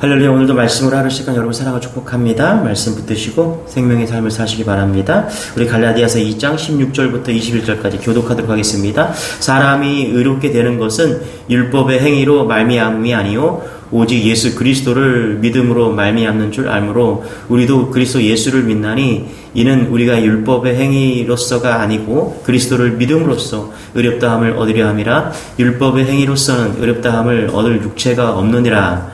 할렐루야 오늘도 말씀으로 하루 시간 여러분 사랑을 축복합니다. 말씀 붙드시고 생명의 삶을 사시기 바랍니다. 우리 갈라디아서 2장 16절부터 21절까지 교독하도록 하겠습니다. 사람이 의롭게 되는 것은 율법의 행위로 말미암음이 아니요 오직 예수 그리스도를 믿음으로 말미암는 줄 알므로 우리도 그리스도 예수를 믿나니 이는 우리가 율법의 행위로서가 아니고 그리스도를 믿음으로써 의롭다함을 얻으려 함이라 율법의 행위로서는 의롭다함을 얻을 육체가 없느니라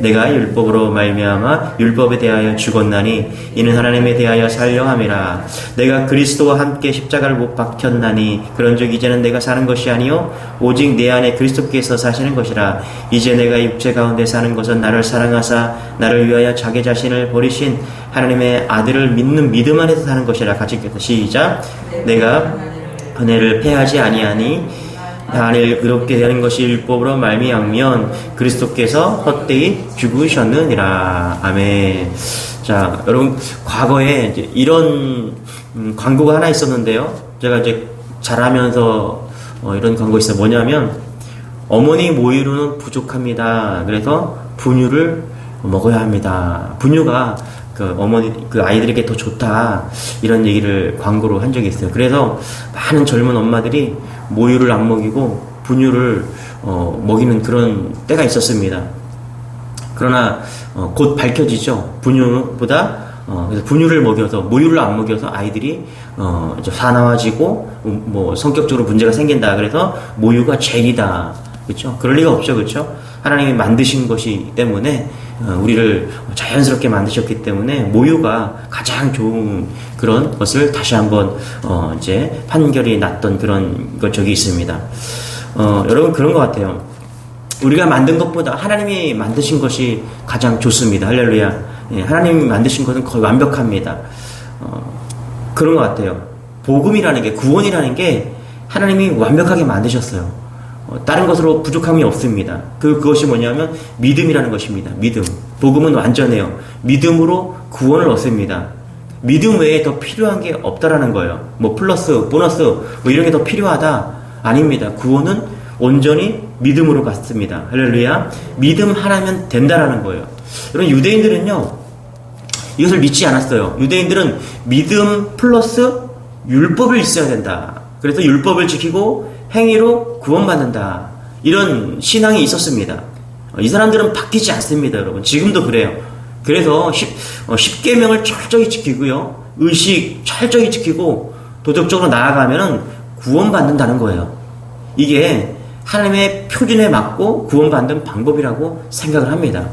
내가 율법으로 말미암아 율법에 대하여 죽었나니 이는 하나님에 대하여 살려 함이라. 내가 그리스도와 함께 십자가를 못 박혔나니 그런즉 이제는 내가 사는 것이 아니요 오직 내 안에 그리스도께서 사시는 것이라. 이제 내가 육체 가운데 사는 것은 나를 사랑하사 나를 위하여 자기 자신을 버리신 하나님의 아들을 믿는 믿음 안에서 사는 것이라. 같이 읽겠다. 시작. 내가 은혜를 패하지 아니하니 단을 의롭게 되는 것이 율법으로 말미암면 그리스도께서 헛되이 죽으셨느니라 아멘. 자 여러분 과거에 이제 이런 음, 광고가 하나 있었는데요. 제가 이제 자라면서 어, 이런 광고 있어요. 뭐냐면 어머니 모유로는 부족합니다. 그래서 분유를 먹어야 합니다. 분유가 그 어머니 그 아이들에게 더 좋다 이런 얘기를 광고로 한 적이 있어요. 그래서 많은 젊은 엄마들이 모유를 안 먹이고 분유를 어, 먹이는 그런 때가 있었습니다. 그러나 어, 곧 밝혀지죠. 분유보다 어, 그래서 분유를 먹여서 모유를 안 먹여서 아이들이 어, 사나워지고 음, 뭐 성격적으로 문제가 생긴다. 그래서 모유가 죄이다. 그렇죠? 그럴 리가 없죠. 그렇죠? 하나님이 만드신 것이기 때문에 어, 우리를 자연스럽게 만드셨기 때문에 모유가 가장 좋은 그런 것을 다시 한번 어, 이제 판결이 났던 그런 것 적이 있습니다. 어, 여러분 그런 것 같아요. 우리가 만든 것보다 하나님이 만드신 것이 가장 좋습니다. 할렐루야. 예, 하나님이 만드신 것은 거의 완벽합니다. 어, 그런 것 같아요. 복음이라는 게 구원이라는 게 하나님이 완벽하게 만드셨어요. 어, 다른 것으로 부족함이 없습니다. 그, 그것이 뭐냐면 믿음이라는 것입니다. 믿음. 복음은 완전해요. 믿음으로 구원을 얻습니다. 믿음 외에 더 필요한 게 없다라는 거예요. 뭐 플러스, 보너스, 뭐 이런 게 더 필요하다? 아닙니다. 구원은 온전히 믿음으로 갔습니다. 할렐루야. 믿음 하나면 된다라는 거예요. 여러분, 유대인들은요, 이것을 믿지 않았어요. 유대인들은 믿음 플러스 율법을 있어야 된다. 그래서 율법을 지키고 행위로 구원받는다. 이런 신앙이 있었습니다. 이 사람들은 바뀌지 않습니다, 여러분. 지금도 그래요. 그래서 10, 어, 10계명을 철저히 지키고요. 의식 철저히 지키고 도덕적으로 나아가면 구원받는다는 거예요. 이게 하나님의 표준에 맞고 구원받는 방법이라고 생각을 합니다.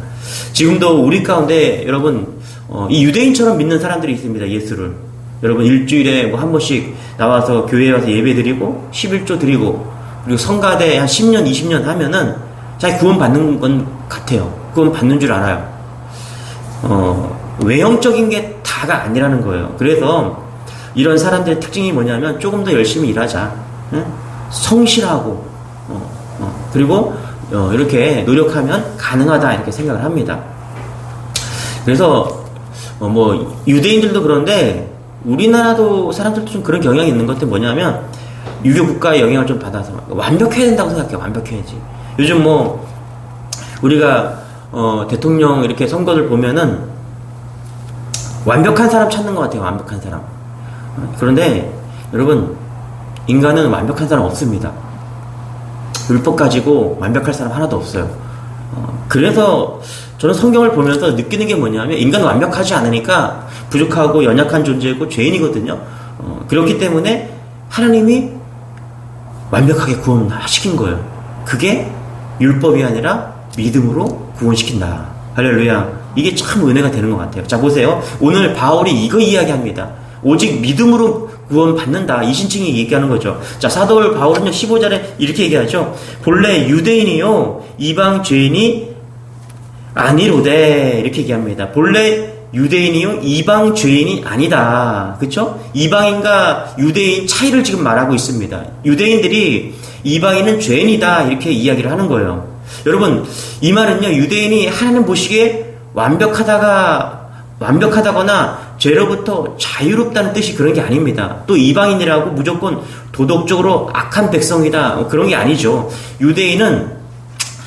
지금도 우리 가운데 여러분 어, 이 유대인처럼 믿는 사람들이 있습니다. 예수를. 여러분 일주일에 뭐 한 번씩 나와서 교회에 와서 예배 드리고 11조 드리고 그리고 성가대 한 10년 20년 하면은 자기 구원 받는 건 같아요. 구원 받는 줄 알아요. 어, 외형적인 게 다가 아니라는 거예요. 그래서 이런 사람들의 특징이 뭐냐면 조금 더 열심히 일하자. 응? 성실하고 어, 어, 그리고 어, 이렇게 노력하면 가능하다 이렇게 생각을 합니다. 그래서 어, 뭐 유대인들도 그런데 우리나라도 사람들도 좀 그런 경향이 있는 것 같아 뭐냐면 유교 국가의 영향을 좀 받아서 완벽해야 된다고 생각해 완벽해야지. 요즘 뭐 우리가 어, 대통령 이렇게 선거를 보면은 완벽한 사람 찾는 것 같아요 완벽한 사람. 그런데 여러분 인간은 완벽한 사람 없습니다. 율법 가지고 완벽할 사람 하나도 없어요. 어, 그래서 저는 성경을 보면서 느끼는 게 뭐냐면 인간은 완벽하지 않으니까 부족하고 연약한 존재고 죄인이거든요. 어, 그렇기 때문에 하나님이 완벽하게 구원시킨 거예요. 그게 율법이 아니라 믿음으로 구원시킨다. 할렐루야. 이게 참 은혜가 되는 것 같아요. 자, 보세요. 오늘 바울이 이거 이야기합니다. 오직 믿음으로 구원받는다. 이 신칭이 얘기하는 거죠. 자, 사도 바울은요, 15절에 이렇게 얘기하죠. 본래 유대인이요, 이방 죄인이 아니로되, 이렇게 얘기합니다. 본래 유대인이요, 이방 죄인이 아니다. 그쵸? 이방인과 유대인 차이를 지금 말하고 있습니다. 유대인들이 이방인은 죄인이다. 이렇게 이야기를 하는 거예요. 여러분, 이 말은요, 유대인이 하나님 보시기에 완벽하다가, 완벽하다거나 죄로부터 자유롭다는 뜻이 그런 게 아닙니다. 또 이방인이라고 무조건 도덕적으로 악한 백성이다. 뭐 그런 게 아니죠. 유대인은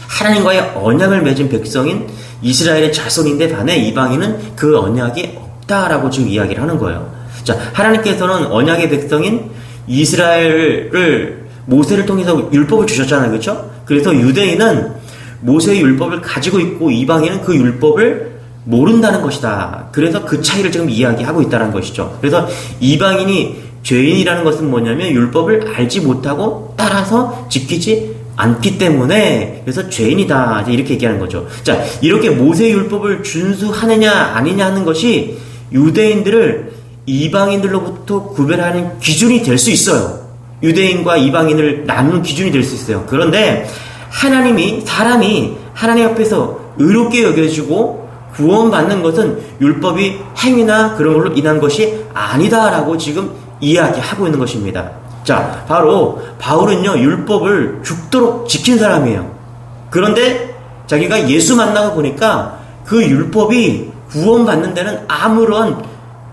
하나님과의 언약을 맺은 백성인 이스라엘의 자손인데 반해 이방인은 그 언약이 없다라고 지금 이야기를 하는 거예요. 자, 하나님께서는 언약의 백성인 이스라엘을 모세를 통해서 율법을 주셨잖아요. 그렇죠? 그래서 유대인은 모세의 율법을 가지고 있고 이방인은 그 율법을 모른다는 것이다. 그래서 그 차이를 지금 이야기하고 있다는 것이죠. 그래서 이방인이 죄인이라는 것은 뭐냐면 율법을 알지 못하고 따라서 지키지 않기 때문에 그래서 죄인이다 이렇게 얘기하는 거죠. 자 이렇게 모세 율법을 준수하느냐 아니냐 하는 것이 유대인들을 이방인들로부터 구별하는 기준이 될 수 있어요. 유대인과 이방인을 나누는 기준이 될 수 있어요. 그런데 하나님이 사람이 하나님 앞에서 의롭게 여겨지고 구원받는 것은 율법이 행위나 그런 걸로 인한 것이 아니다라고 지금 이야기하고 있는 것입니다. 자, 바로 바울은요, 율법을 죽도록 지킨 사람이에요. 그런데 자기가 예수 만나고 보니까 그 율법이 구원받는 데는 아무런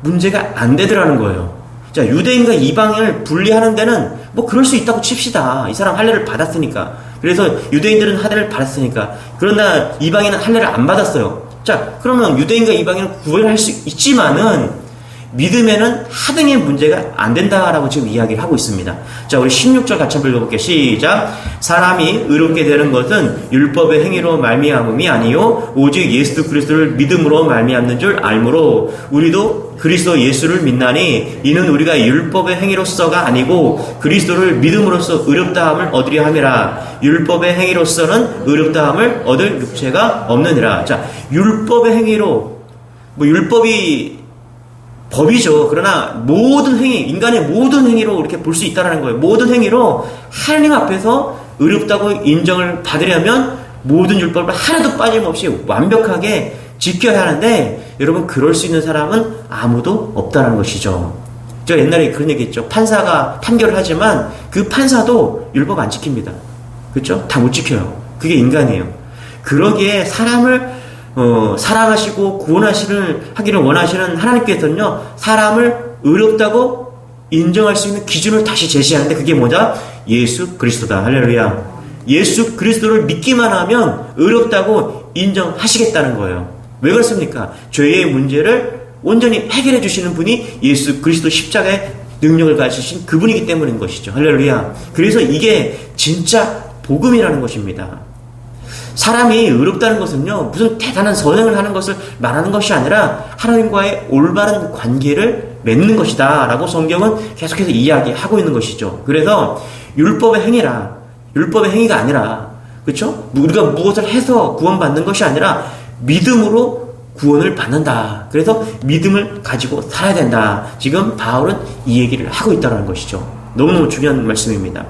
문제가 안 되더라는 거예요. 자, 유대인과 이방인을 분리하는 데는 뭐 그럴 수 있다고 칩시다. 이 사람 할례를 받았으니까. 그래서 유대인들은 할례를 받았으니까. 그러나 이방인은 할례를 안 받았어요. 자, 그러면 유대인과 이방인은 구별할 수 있지만은 믿음에는 하등의 문제가 안 된다라고 지금 이야기를 하고 있습니다. 자, 우리 16절 같이 한번 읽어볼게요. 시작. 사람이 의롭게 되는 것은 율법의 행위로 말미암음이 아니요 오직 예수 그리스도를 믿음으로 말미암는 줄 알므로 우리도 그리스도 예수를 믿나니 이는 우리가 율법의 행위로서가 아니고 그리스도를 믿음으로써 의롭다함을 얻으려 함이라 율법의 행위로서는 의롭다함을 얻을 육체가 없느니라 자 율법의 행위로 뭐 율법이 법이죠. 그러나 모든 행위, 인간의 모든 행위로 이렇게 볼 수 있다는 거예요. 모든 행위로 하나님 앞에서 의롭다고 인정을 받으려면 모든 율법을 하나도 빠짐없이 완벽하게 지켜야 하는데 여러분 그럴 수 있는 사람은 아무도 없다는 것이죠. 저 옛날에 그런 얘기 했죠. 판사가 판결을 하지만 그 판사도 율법 안 지킵니다. 그렇죠? 다 못 지켜요. 그게 인간이에요. 그러기에 사람을 어, 사랑하시고 구원하시는 하기를 원하시는 하나님께서는요 사람을 의롭다고 인정할 수 있는 기준을 다시 제시하는데 그게 뭐냐 예수 그리스도다 할렐루야 예수 그리스도를 믿기만 하면 의롭다고 인정하시겠다는 거예요 왜 그렇습니까 죄의 문제를 온전히 해결해 주시는 분이 예수 그리스도 십자가의 능력을 가지신 그분이기 때문인 것이죠 할렐루야 그래서 이게 진짜 복음이라는 것입니다 사람이 의롭다는 것은요, 무슨 대단한 선행을 하는 것을 말하는 것이 아니라 하나님과의 올바른 관계를 맺는 것이다. 라고 성경은 계속해서 이야기하고 있는 것이죠. 그래서 율법의 행위라, 율법의 행위가 아니라, 그렇죠? 우리가 무엇을 해서 구원받는 것이 아니라 믿음으로 구원을 받는다. 그래서 믿음을 가지고 살아야 된다. 지금 바울은 이 얘기를 하고 있다는 것이죠. 너무너무 중요한 말씀입니다.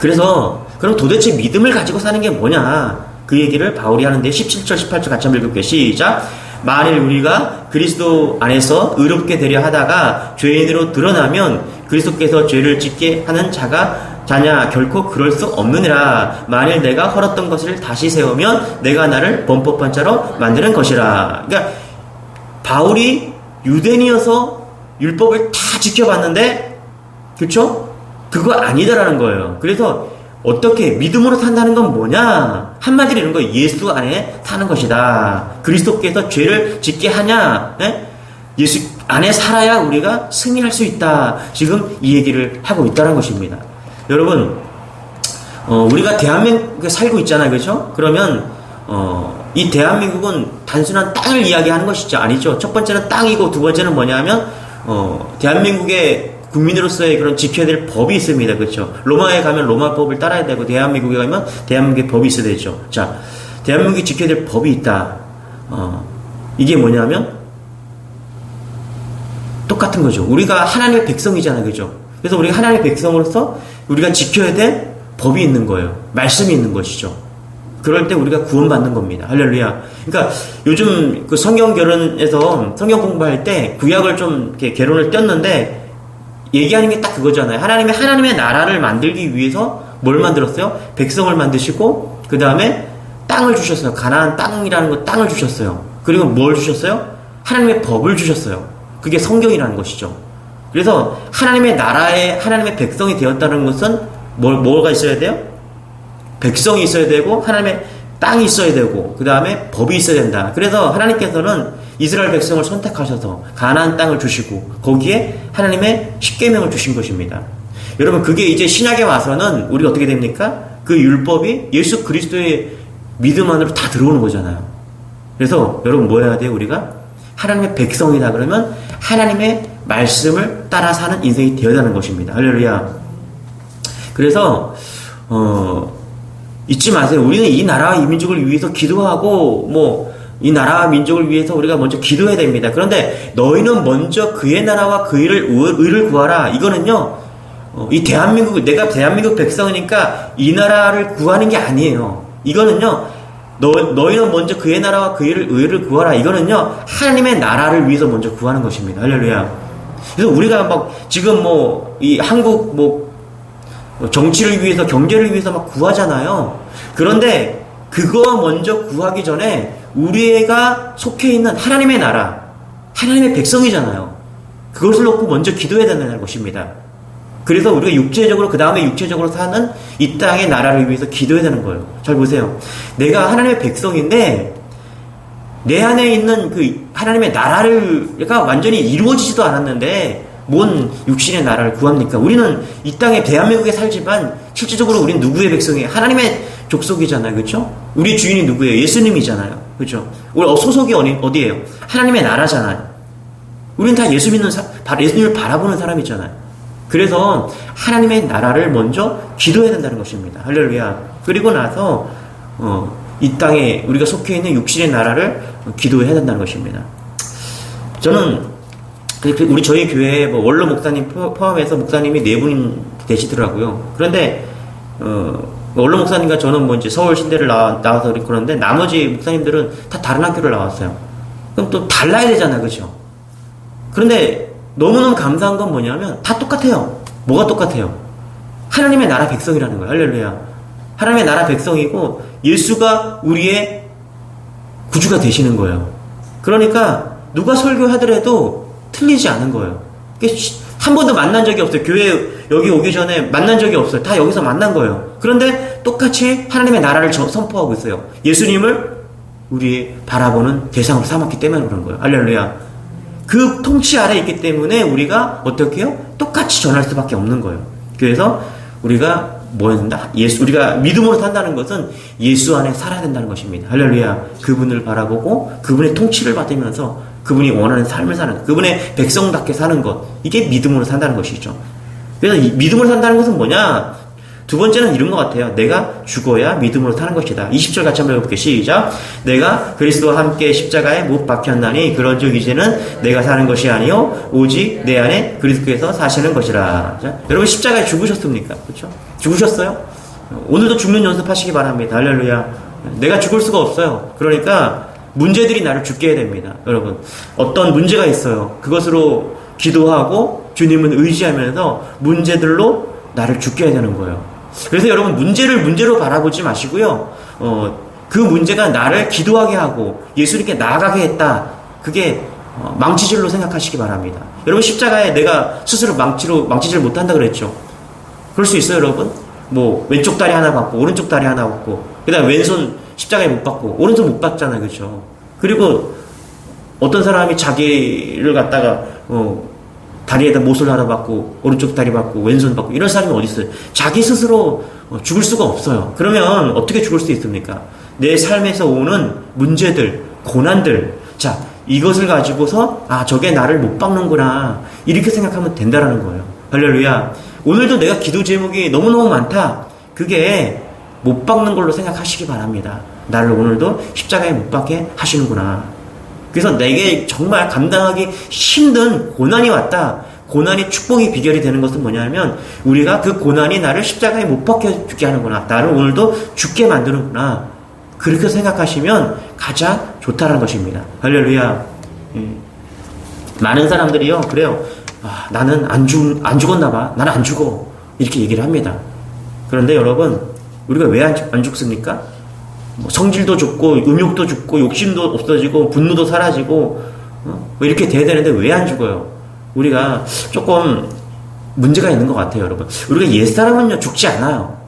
그래서 그럼 도대체 믿음을 가지고 사는 게 뭐냐? 그 얘기를 바울이 하는데 17절, 18절 같이 한번 읽을게요. 시작. 만일 우리가 그리스도 안에서 의롭게 되려 하다가 죄인으로 드러나면 그리스도께서 죄를 짓게 하는 자가 자냐 결코 그럴 수 없느니라 만일 내가 헐었던 것을 다시 세우면 내가 나를 범법한 자로 만드는 것이라 그러니까 바울이 유대인이어서 율법을 다 지켜봤는데 그쵸? 그거 아니다라는 거예요 그래서 어떻게 믿음으로 산다는 건 뭐냐? 한마디로 이런 거 예수 안에 사는 것이다. 그리스도께서 죄를 짓게 하냐? 네? 예수 안에 살아야 우리가 승리할 수 있다. 지금 이 얘기를 하고 있다는 것입니다. 여러분, 어, 우리가 대한민국에 살고 있잖아요. 그렇죠? 그러면 어, 이 대한민국은 단순한 땅을 이야기하는 것이죠. 아니죠. 첫 번째는 땅이고 두 번째는 뭐냐면 어, 대한민국의 국민으로서의 그런 지켜야 될 법이 있습니다. 그렇죠? 로마에 가면 로마 법을 따라야 되고 대한민국에 가면 대한민국의 법이 있어야 되죠. 자, 대한민국이 지켜야 될 법이 있다. 어, 이게 뭐냐면 똑같은 거죠. 우리가 하나님의 백성이잖아요. 그죠? 그래서 우리가 하나님의 백성으로서 우리가 지켜야 될 법이 있는 거예요. 말씀이 있는 것이죠. 그럴 때 우리가 구원받는 겁니다. 할렐루야. 그러니까 요즘 그 성경 결혼에서 성경 공부할 때 구약을 좀 이렇게 개론을 띄었는데 얘기하는 게 딱 그거잖아요. 하나님이 하나님의 나라를 만들기 위해서 뭘 만들었어요? 백성을 만드시고 그 다음에 땅을 주셨어요. 가나안 땅이라는 거 땅을 주셨어요. 그리고 뭘 주셨어요? 하나님의 법을 주셨어요. 그게 성경이라는 것이죠. 그래서 하나님의 나라에 하나님의 백성이 되었다는 것은 뭘, 뭐가 있어야 돼요? 백성이 있어야 되고 하나님의 땅이 있어야 되고 그 다음에 법이 있어야 된다. 그래서 하나님께서는 이스라엘 백성을 선택하셔서 가나안 땅을 주시고 거기에 하나님의 십계명을 주신 것입니다. 여러분 그게 이제 신약에 와서는 우리가 어떻게 됩니까? 그 율법이 예수 그리스도의 믿음 안으로 다 들어오는 거잖아요. 그래서 여러분 뭐 해야 돼요? 우리가 하나님의 백성이다 그러면 하나님의 말씀을 따라 사는 인생이 되어야 하는 것입니다. 할렐루야. 그래서 어 잊지 마세요. 우리는 이 나라와 이 민족을 위해서 기도하고 뭐 이 나라와 민족을 위해서 우리가 먼저 기도해야 됩니다. 그런데 너희는 먼저 그의 나라와 그 일을 의를 구하라. 이거는요. 어, 이 대한민국 내가 대한민국 백성이니까 이 나라를 구하는 게 아니에요. 이거는요. 너, 너희는 먼저 그의 나라와 그 일을 의를 구하라. 이거는요. 하나님의 나라를 위해서 먼저 구하는 것입니다. 할렐루야. 그래서 우리가 막 지금 뭐 이 한국 뭐 정치를 위해서 경제를 위해서 막 구하잖아요. 그런데 그거 먼저 구하기 전에 우리가 속해 있는 하나님의 나라, 하나님의 백성이잖아요. 그것을 놓고 먼저 기도해야 된다는 것입니다. 그래서 우리가 육체적으로 그 다음에 육체적으로 사는 이 땅의 나라를 위해서 기도해야 되는 거예요. 잘 보세요. 내가 하나님의 백성인데 내 안에 있는 그 하나님의 나라를가 완전히 이루어지지도 않았는데 뭔 육신의 나라를 구합니까? 우리는 이 땅에 대한민국에 살지만 실질적으로 우리는 누구의 백성이에요? 하나님의 족속이잖아요. 그렇죠? 우리 주인이 누구예요? 예수님이잖아요. 그렇죠? 우리 소속이 어디, 어디예요? 하나님의 나라잖아요. 우리는 다 예수 믿는 사, 예수님을 바라보는 사람이잖아요. 그래서 하나님의 나라를 먼저 기도해야 된다는 것입니다. 할렐루야. 그리고 나서 어, 이 땅에 우리가 속해 있는 육신의 나라를 기도해야 된다는 것입니다. 저는 우리 저희 교회에 뭐 원로 목사님 포함해서 목사님이 네 분 되시더라고요. 그런데 어, 원로 목사님과 저는 뭐 이제 서울 신대를 나와, 나와서 그러는데 나머지 목사님들은 다 다른 학교를 나왔어요. 그럼 또 달라야 되잖아요, 그렇죠? 그런데 너무너무 감사한 건 뭐냐면 다 똑같아요. 뭐가 똑같아요? 하나님의 나라 백성이라는 거예요. 할렐루야. 하나님의 나라 백성이고 예수가 우리의 구주가 되시는 거예요. 그러니까 누가 설교하더라도 틀리지 않은 거예요. 한 번도 만난 적이 없어요. 교회 여기 오기 전에 만난 적이 없어요. 다 여기서 만난 거예요. 그런데 똑같이 하나님의 나라를 선포하고 있어요. 예수님을 우리 바라보는 대상으로 삼았기 때문에 그런 거예요. 할렐루야. 그 통치 아래 있기 때문에 우리가 어떻게 해요? 똑같이 전할 수밖에 없는 거예요. 그래서 우리가 뭐 된다? 예수, 우리가 믿음으로 산다는 것은 예수 안에 살아야 된다는 것입니다. 할렐루야. 그분을 바라보고 그분의 통치를 받으면서 그분이 원하는 삶을 사는 것, 그분의 백성답게 사는 것. 이게 믿음으로 산다는 것이죠. 그래서 믿음으로 산다는 것은 뭐냐? 두 번째는 이런 것 같아요. 내가 죽어야 믿음으로 사는 것이다. 20절 같이 한번 해볼게요. 시작. 내가 그리스도와 함께 십자가에 못 박혔나니 그런즉 이제는 내가 사는 것이 아니요 오직 내 안에 그리스도께서 사시는 것이라. 자, 여러분 십자가에 죽으셨습니까? 그렇죠? 죽으셨어요? 오늘도 죽는 연습하시기 바랍니다. 할렐루야. 내가 죽을 수가 없어요. 그러니까 문제들이 나를 죽게 해야 됩니다. 여러분 어떤 문제가 있어요. 그것으로 기도하고 주님은 의지하면서 문제들로 나를 죽게 해야 되는 거예요. 그래서 여러분 문제를 문제로 바라보지 마시고요. 어, 그 문제가 나를 기도하게 하고 예수님께 나아가게 했다. 그게 어, 망치질로 생각하시기 바랍니다. 여러분 십자가에 내가 스스로 망치로 망치질 못한다 그랬죠. 그럴 수 있어요, 여러분. 뭐 왼쪽 다리 하나 받고 오른쪽 다리 하나 받고 그다음 왼손 십자가에 못 받고 오른손 못 받잖아요, 그렇죠? 그리고 어떤 사람이 자기를 갖다가 어, 다리에다 못을 하나 받고 오른쪽 다리 받고 왼손 받고 이런 사람이 어디 있어요? 자기 스스로 어, 죽을 수가 없어요. 그러면 어떻게 죽을 수 있습니까? 내 삶에서 오는 문제들, 고난들, 자 이것을 가지고서 아 저게 나를 못 박는구나 이렇게 생각하면 된다라는 거예요. 할렐루야. 오늘도 내가 기도 제목이 너무너무 많다. 그게 못 박는 걸로 생각하시기 바랍니다. 나를 오늘도 십자가에 못 박게 하시는구나. 그래서 내게 정말 감당하기 힘든 고난이 왔다. 고난이 축복이 비결이 되는 것은 뭐냐면 우리가 그 고난이 나를 십자가에 못 박혀 죽게 하는구나. 나를 오늘도 죽게 만드는구나. 그렇게 생각하시면 가장 좋다는 것입니다. 할렐루야. 예. 많은 사람들이요, 그래요. 아, 나는 안, 죽, 안 죽었나 봐. 나는 안 죽어. 이렇게 얘기를 합니다. 그런데 여러분, 우리가 왜 안 죽습니까? 뭐 성질도 죽고 음욕도 죽고 욕심도 없어지고 분노도 사라지고 어? 뭐 이렇게 돼야 되는데 왜 안 죽어요? 우리가 조금 문제가 있는 것 같아요, 여러분. 우리가 옛사람은요 죽지 않아요.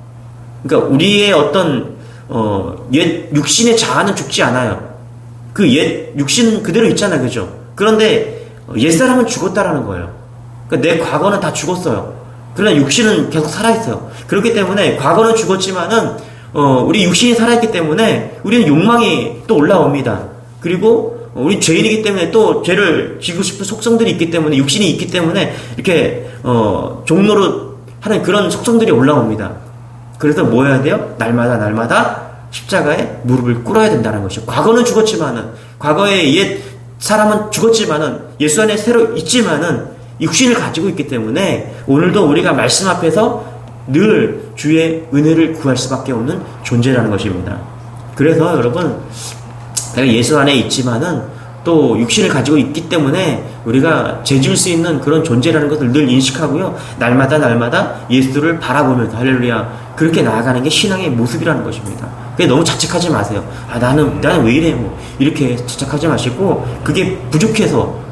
그러니까 우리의 어떤 어, 옛 육신의 자아는 죽지 않아요. 그 옛 육신 그대로 있잖아요, 그죠? 그런데 옛사람은 죽었다라는 거예요. 그러니까 내 과거는 다 죽었어요. 그러나 육신은 계속 살아있어요. 그렇기 때문에 과거는 죽었지만은 어, 우리 육신이 살아있기 때문에 우리는 욕망이 또 올라옵니다. 그리고 우리 죄인이기 때문에 또 죄를 지고 싶은 속성들이 있기 때문에 육신이 있기 때문에 이렇게 어, 종로로 하는 그런 속성들이 올라옵니다. 그래서 뭐 해야 돼요? 날마다 날마다 십자가에 무릎을 꿇어야 된다는 것이죠. 과거는 죽었지만은 과거에 옛 사람은 죽었지만은 예수 안에 새로 있지만은 육신을 가지고 있기 때문에 오늘도 우리가 말씀 앞에서 늘 주의 은혜를 구할 수밖에 없는 존재라는 것입니다. 그래서 여러분 내가 예수 안에 있지만은 또 육신을 가지고 있기 때문에 우리가 죄질 수 있는 그런 존재라는 것을 늘 인식하고요. 날마다 날마다 예수를 바라보면서 할렐루야 그렇게 나아가는 게 신앙의 모습이라는 것입니다. 그게 너무 자책하지 마세요. 아 나는 나는 왜 이래 뭐 이렇게 자책하지 마시고 그게 부족해서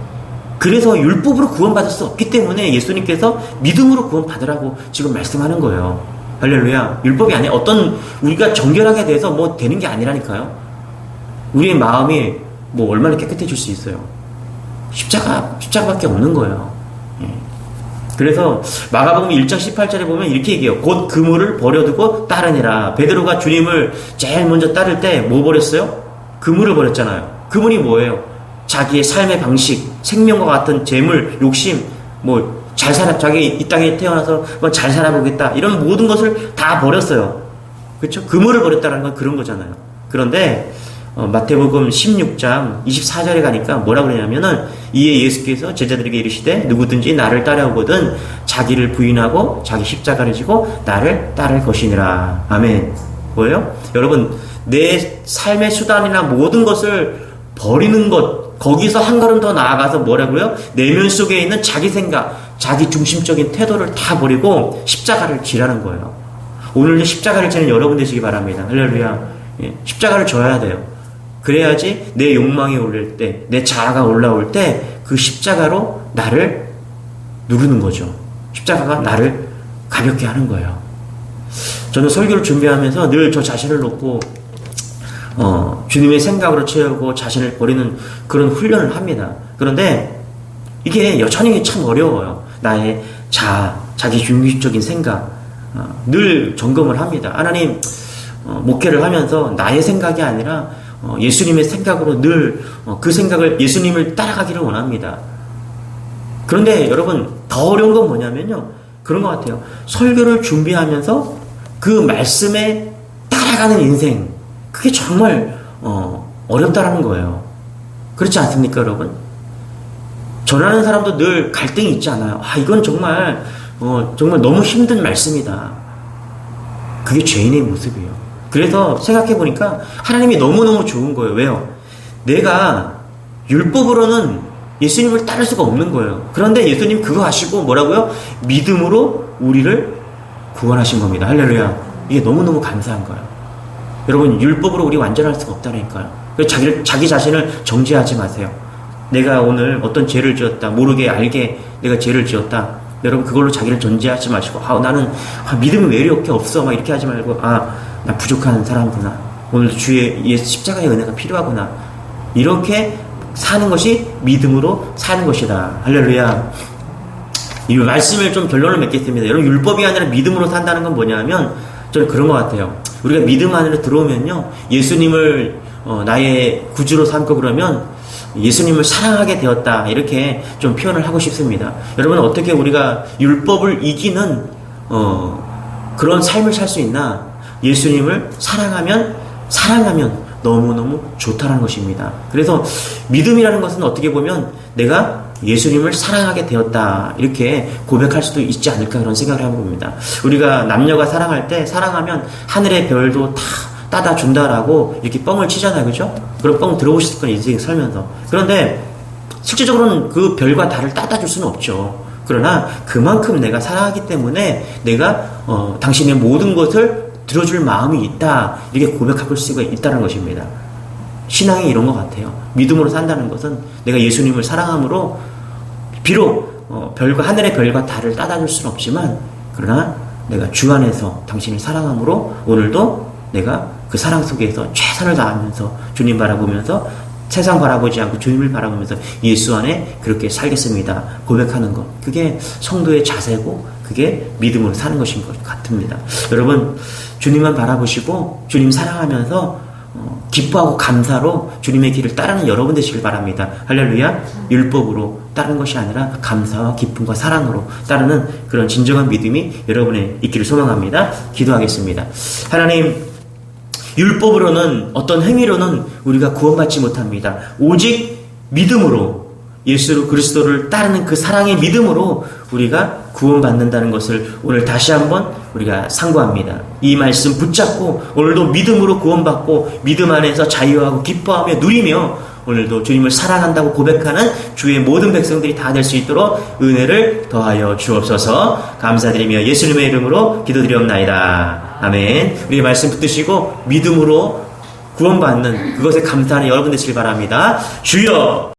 그래서 율법으로 구원받을 수 없기 때문에 예수님께서 믿음으로 구원받으라고 지금 말씀하는 거예요. 할렐루야. 율법이 아니라 어떤 우리가 정결하게 돼서 뭐 되는 게 아니라니까요. 우리의 마음이 뭐 얼마나 깨끗해질 수 있어요. 십자가, 십자가밖에 없는 거예요. 예. 그래서 마가복음 1장 18절에 보면 이렇게 얘기해요. 곧 그물을 버려두고 따르니라. 베드로가 주님을 제일 먼저 따를 때 뭐 버렸어요? 그물을 버렸잖아요. 그물이 뭐예요? 자기의 삶의 방식, 생명과 같은 재물, 욕심, 뭐 잘 살아, 자기 이 땅에 태어나서 뭐잘 살아보겠다 이런 모든 것을 다 버렸어요. 그렇죠? 그물을 버렸다는 건 그런 거잖아요. 그런데 어, 마태복음 16장 24절에 가니까 뭐라 그러냐면은 이에 예수께서 제자들에게 이르시되 누구든지 나를 따라오거든 자기를 부인하고 자기 십자가를 지고 나를 따를 것이니라. 아멘. 뭐예요? 여러분 내 삶의 수단이나 모든 것을 버리는 것 거기서 한 걸음 더 나아가서 뭐라고요? 내면 속에 있는 자기 생각, 자기 중심적인 태도를 다 버리고 십자가를 지라는 거예요. 오늘도 십자가를 지는 여러분 되시기 바랍니다. 할렐루야. 예, 십자가를 져야 돼요. 그래야지 내 욕망이 올릴 때, 내 자아가 올라올 때 그 십자가로 나를 누르는 거죠. 십자가가 나를 가볍게 하는 거예요. 저는 설교를 준비하면서 늘 저 자신을 놓고 어, 주님의 생각으로 채우고 자신을 버리는 그런 훈련을 합니다. 그런데 이게 여전히 참 어려워요. 나의 자, 자기 중립적인 생각 어, 늘 점검을 합니다. 하나님 어, 목회를 하면서 나의 생각이 아니라 어, 예수님의 생각으로 늘그 어, 생각을 예수님을 따라가기를 원합니다. 그런데 여러분 더 어려운 건 뭐냐면요. 그런 것 같아요. 설교를 준비하면서 그 말씀에 따라가는 인생 그게 정말 어, 어렵다라는 거예요. 그렇지 않습니까, 여러분? 전하는 사람도 늘 갈등이 있지 않아요. 아, 이건 정말 어, 정말 너무 힘든 말씀이다. 그게 죄인의 모습이에요. 그래서 생각해 보니까 하나님이 너무너무 좋은 거예요. 왜요? 내가 율법으로는 예수님을 따를 수가 없는 거예요. 그런데 예수님 그거 하시고 뭐라고요? 믿음으로 우리를 구원하신 겁니다. 할렐루야. 이게 너무너무 감사한 거예요. 여러분 율법으로 우리 완전할 수가 없다니까요. 그래서 자기를 자기 자신을 정죄하지 마세요. 내가 오늘 어떤 죄를 지었다 모르게 알게 내가 죄를 지었다. 여러분 그걸로 자기를 전제하지 마시고 아 나는 아, 믿음이 왜 이렇게 없어 막 이렇게 하지 말고 아 나 부족한 사람구나. 오늘 주의 예수 십자가의 은혜가 필요하구나. 이렇게 사는 것이 믿음으로 사는 것이다. 할렐루야. 이 말씀을 좀 결론을 맺겠습니다. 여러분 율법이 아니라 믿음으로 산다는 건 뭐냐면 저는 그런 것 같아요. 우리가 믿음 안으로 들어오면요, 예수님을 어, 나의 구주로 삼고 그러면 예수님을 사랑하게 되었다 이렇게 좀 표현을 하고 싶습니다. 여러분 어떻게 우리가 율법을 이기는 어, 그런 삶을 살 수 있나? 예수님을 사랑하면 사랑하면 너무너무 좋다는 것입니다. 그래서 믿음이라는 것은 어떻게 보면 내가 예수님을 사랑하게 되었다. 이렇게 고백할 수도 있지 않을까 그런 생각을 해봅니다. 우리가 남녀가 사랑할 때 사랑하면 하늘의 별도 다 따다 준다라고 이렇게 뻥을 치잖아요. 그죠? 그런 뻥 들어보셨을 거예요. 인생 살면서. 그런데 실질적으로는 그 별과 달을 따다 줄 수는 없죠. 그러나 그만큼 내가 사랑하기 때문에 내가 어, 당신의 모든 것을 들어줄 마음이 있다. 이렇게 고백할 수가 있다는 것입니다. 신앙이 이런 것 같아요. 믿음으로 산다는 것은 내가 예수님을 사랑함으로 비록 어, 별과 하늘의 별과 달을 따다줄 수는 없지만 그러나 내가 주 안에서 당신을 사랑함으로 오늘도 내가 그 사랑 속에서 최선을 다하면서 주님 바라보면서 세상 바라보지 않고 주님을 바라보면서 예수 안에 그렇게 살겠습니다. 고백하는 것. 그게 성도의 자세고 그게 믿음으로 사는 것인 것 같습니다. 여러분 주님만 바라보시고 주님 사랑하면서 어, 기뻐하고 감사로 주님의 길을 따르는 여러분 되시길 바랍니다. 할렐루야. 율법으로 따르는 것이 아니라 감사와 기쁨과 사랑으로 따르는 그런 진정한 믿음이 여러분의 있기를 소망합니다. 기도하겠습니다. 하나님, 율법으로는 어떤 행위로는 우리가 구원받지 못합니다. 오직 믿음으로 예수 그리스도를 따르는 그 사랑의 믿음으로 우리가 구원받는다는 것을 오늘 다시 한번 우리가 상고합니다. 이 말씀 붙잡고 오늘도 믿음으로 구원받고 믿음 안에서 자유하고 기뻐하며 누리며 오늘도 주님을 사랑한다고 고백하는 주의 모든 백성들이 다 될 수 있도록 은혜를 더하여 주옵소서 감사드리며 예수님의 이름으로 기도드리옵나이다. 아멘. 우리 말씀 붙드시고 믿음으로 구원받는 그것에 감사하는 여러분 되시길 바랍니다. 주여